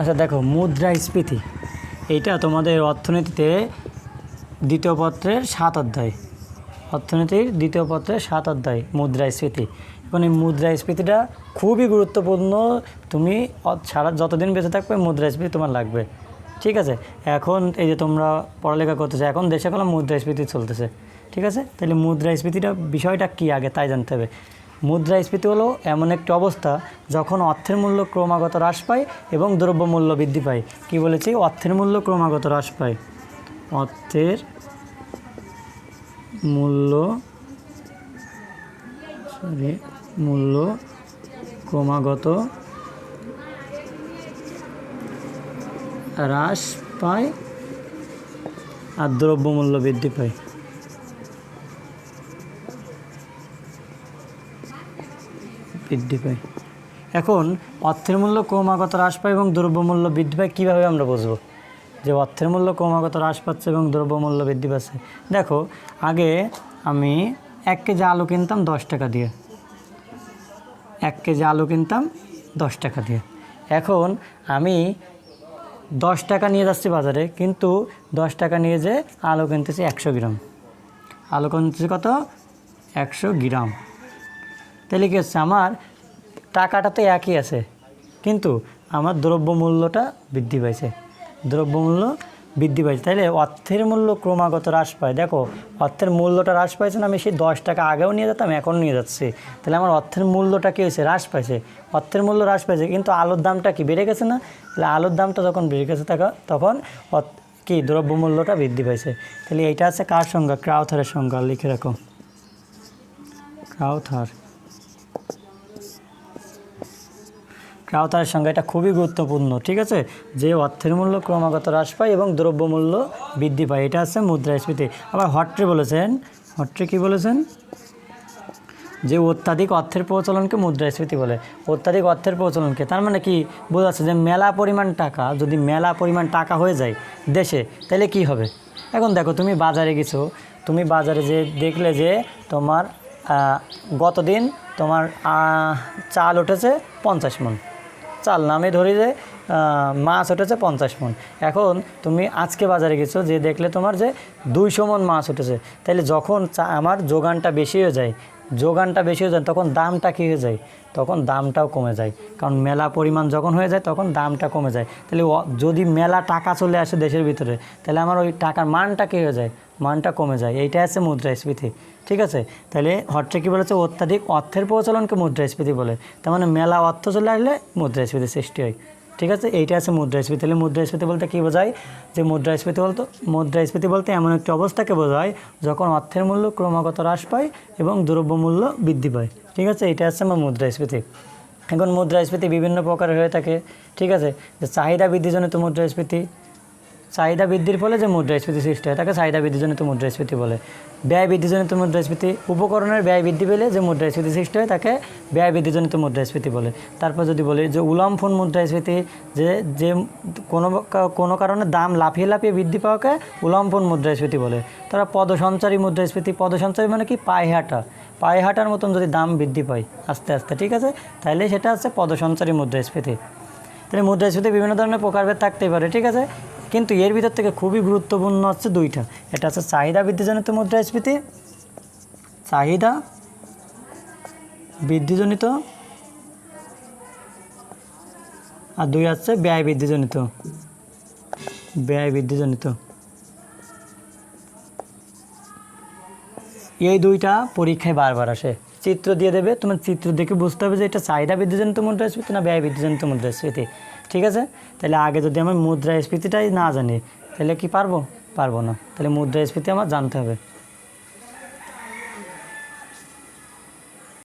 আচ্ছা দেখো মুদ্রাস্ফীতি এইটা তোমাদের অর্থনীতিতে দ্বিতীয় পত্রের সাত অধ্যায়। অর্থনীতির দ্বিতীয় পত্রের সাত অধ্যায় মুদ্রাস্ফীতি এখন এই মুদ্রাস্ফীতিটা খুবই গুরুত্বপূর্ণ। তুমি সারা যতদিন বেঁচে থাকবে মুদ্রাস্ফীতি তোমার লাগবে। ঠিক আছে? এখন এই যে তোমরা পড়ালেখা করতেছে, এখন দেশে কোনো মুদ্রাস্ফীতি চলতেছে। ঠিক আছে? তাহলে মুদ্রাস্ফীতিটা বিষয়টা কী আগে, তাই জানতে হবে। মুদ্রাস্ফীতি হলো এমন একটি অবস্থা যখন অর্থের মূল্য ক্রমাগত হ্রাস পায় এবং দ্রব্যমূল্য বৃদ্ধি পায়। কি বলেছি? অর্থের মূল্য ক্রমাগত হ্রাস পায়। অর্থের মূল্য সরি, মূল্য ক্রমাগত হ্রাস পায় আর দ্রব্যমূল্য বৃদ্ধি পায়। বৃদ্ধি পায়। এখন অর্থের মূল্য ক্রমাগত হ্রাস পায় এবং দ্রব্যমূল্য বৃদ্ধি পায়, কীভাবে আমরা বুঝব? যে অর্থের মূল্য ক্রমাগত হ্রাস পাচ্ছে এবং দ্রব্যমূল্য বৃদ্ধি পাচ্ছে। দেখো, আগে আমি এক কেজি আলু কিনতাম দশ টাকা দিয়ে। এক কেজি আলু কিনতাম দশ টাকা দিয়ে। এখন আমি দশ টাকা নিয়ে যাচ্ছি বাজারে, কিন্তু দশ টাকা নিয়ে যে আলু কিনতেছি একশো গ্রাম। আলু কিনতেছি কত? একশো গ্রাম। তাহলে কি হচ্ছে? আমার টাকাটা তো একই আছে, কিন্তু আমার দ্রব্যমূল্যটা বৃদ্ধি পাইছে। দ্রব্যমূল্য বৃদ্ধি পাইছে। তাইলে অর্থের মূল্য ক্রমাগত হ্রাস পায়। দেখো, অর্থের মূল্যটা হ্রাস পাইছে না, আমি সেই দশ টাকা আগেও নিয়ে যেতাম এখন নিয়ে যাচ্ছি। তাহলে আমার অর্থের মূল্যটা কী হয়েছে? হ্রাস পাইছে। অর্থের মূল্য হ্রাস পাইছে, কিন্তু আলুর দামটা কি বেড়ে গেছে না? তাহলে আলুর দামটা যখন বেড়ে গেছে তখন কি দ্রব্যমূল্যটা বৃদ্ধি পাইছে। তাহলে এইটা আছে কার সংজ্ঞা? ক্রাউথারের সংজ্ঞা, লিখে রাখো। ক্রাউথার। ক্রাউথারের সঙ্গে এটা খুবই গুরুত্বপূর্ণ, ঠিক আছে? যে অর্থের মূল্য, ক্রমাগত হ্রাস পায় এবং দ্রব্যমূল্য বৃদ্ধি পায়। এটা আছে মুদ্রাস্ফীতি আবার হট্টে বলেছেন হট্টে কি বলেছেন? যে অত্যাধিক অর্থের প্রচলনকে মুদ্রাস্ফীতি বলে। অত্যাধিক অর্থের প্রচলনকে, তার মানে কি? বোঝাচ্ছে যে মেলা পরিমাণ টাকা, যদি মেলা পরিমাণ টাকা হয়ে যায় দেশে, তাহলে কি হবে? এখন দেখো, তুমি বাজারে গেছো, তুমি বাজারে যে দেখলে যে তোমার গতদিন তোমার চাল উঠেছে পঞ্চাশ মন চাল নামে ধরি যে মাছ উঠেছে পঞ্চাশ মন। এখন তুমি আজকে বাজারে গেছো, যে দেখলে তোমার যে দুইশো মন মাছ উঠেছে। তাহলে যখন আমার যোগানটা বেশি হয়ে যায় যোগানটা বেশি হয়ে যায়, তখন দামটা কী হয়ে যায়? তখন দামটাও কমে যায়। কারণ মেলা পরিমাণ যখন হয়ে যায়, তখন দামটা কমে যায়। তাহলে যদি মেলা টাকা চলে আসে দেশের ভিতরে, তাহলে আমার ওই টাকার মানটা কী হয়ে যায়? মানটা কমে যায়। এইটা আছে মুদ্রাস্ফীতি, ঠিক আছে? তাহলে হট্টে কী বলেছে, অত্যাধিক অর্থের প্রচলনকে মুদ্রাস্ফীতি বলে। তার মানে মেলা অর্থ চলে আসলে মুদ্রাস্ফীতি সৃষ্টি হয়। ঠিক আছে? এইটা আছে মুদ্রাস্ফীতি। তাহলে মুদ্রাস্ফীতি বলতে কী বোঝায়? যে মুদ্রাস্ফীতি বলতো, মুদ্রাস্ফীতি বলতে এমন একটি অবস্থাকে বোঝায় যখন অর্থের মূল্য ক্রমাগত হ্রাস পায় এবং দ্রব্যমূল্য বৃদ্ধি পায়। ঠিক আছে? এটা আছে আমার মুদ্রাস্ফীতি। এখন মুদ্রাস্ফীতি বিভিন্ন প্রকারের হয়ে থাকে। ঠিক আছে? যে চাহিদা বৃদ্ধিজনিত মুদ্রাস্ফীতি চাহিদা বৃদ্ধির ফলে যে মুদ্রাস্ফীতি সৃষ্টি হয়, তাকে চাহিদা বৃদ্ধিজনিত মুদ্রাস্ফীতি বলে। ব্যয় বৃদ্ধিজনিত মুদ্রাস্ফীতি, উপকরণের ব্যয় বৃদ্ধি পেলে যে মুদ্রাস্ফীতি সৃষ্টি হয়, তাকে ব্যয় বৃদ্ধিজনিত মুদ্রাস্ফীতি বলে। তারপর যদি বলি যে উলম্ফন মুদ্রাস্ফীতি, যে যে কোনো কোনো কারণে দাম লাফিয়ে লাফিয়ে বৃদ্ধি পাওয়াকে উলম্ফন মুদ্রাস্ফীতি বলে। তারা পদসঞ্চারী মুদ্রাস্ফীতি, পদসঞ্চারী মানে কি? পায়ে হাঁটা। পায়ে হাঁটার মতন যদি দাম বৃদ্ধি পায় আস্তে আস্তে, ঠিক আছে? তাহলে সেটা হচ্ছে পদসঞ্চারী মুদ্রাস্ফীতি। তাহলে মুদ্রাস্ফীতি বিভিন্ন ধরনের প্রকারভেদ থাকতেই পারে, ঠিক আছে? কিন্তু এর ভিতর থেকে খুবই গুরুত্বপূর্ণ হচ্ছে দুইটা। এটা হচ্ছে চাহিদা বৃদ্ধিজনিত মুদ্রাস্ফীতি চাহিদা বৃদ্ধিজনিত, আর দুই হচ্ছে ব্যয় বৃদ্ধিজনিত। ব্যয় বৃদ্ধিজনিত। এই দুইটা পরীক্ষায় বারবার আসে। চিত্র দিয়ে দেবে, তোমার চিত্র দেখে বুঝতে হবে যে এটা চাহিদা বৃদ্ধিজনিত মুদ্রাস্ফীতি না ব্যয় বৃদ্ধিজনিত মুদ্রাস্ফীতি ঠিক আছে? তাহলে আগে যদি আমি মুদ্রাস্ফীতিটাই না জানি, তাহলে কি পারব? পারব না। তাহলে মুদ্রাস্ফীতি আমার জানতে হবে।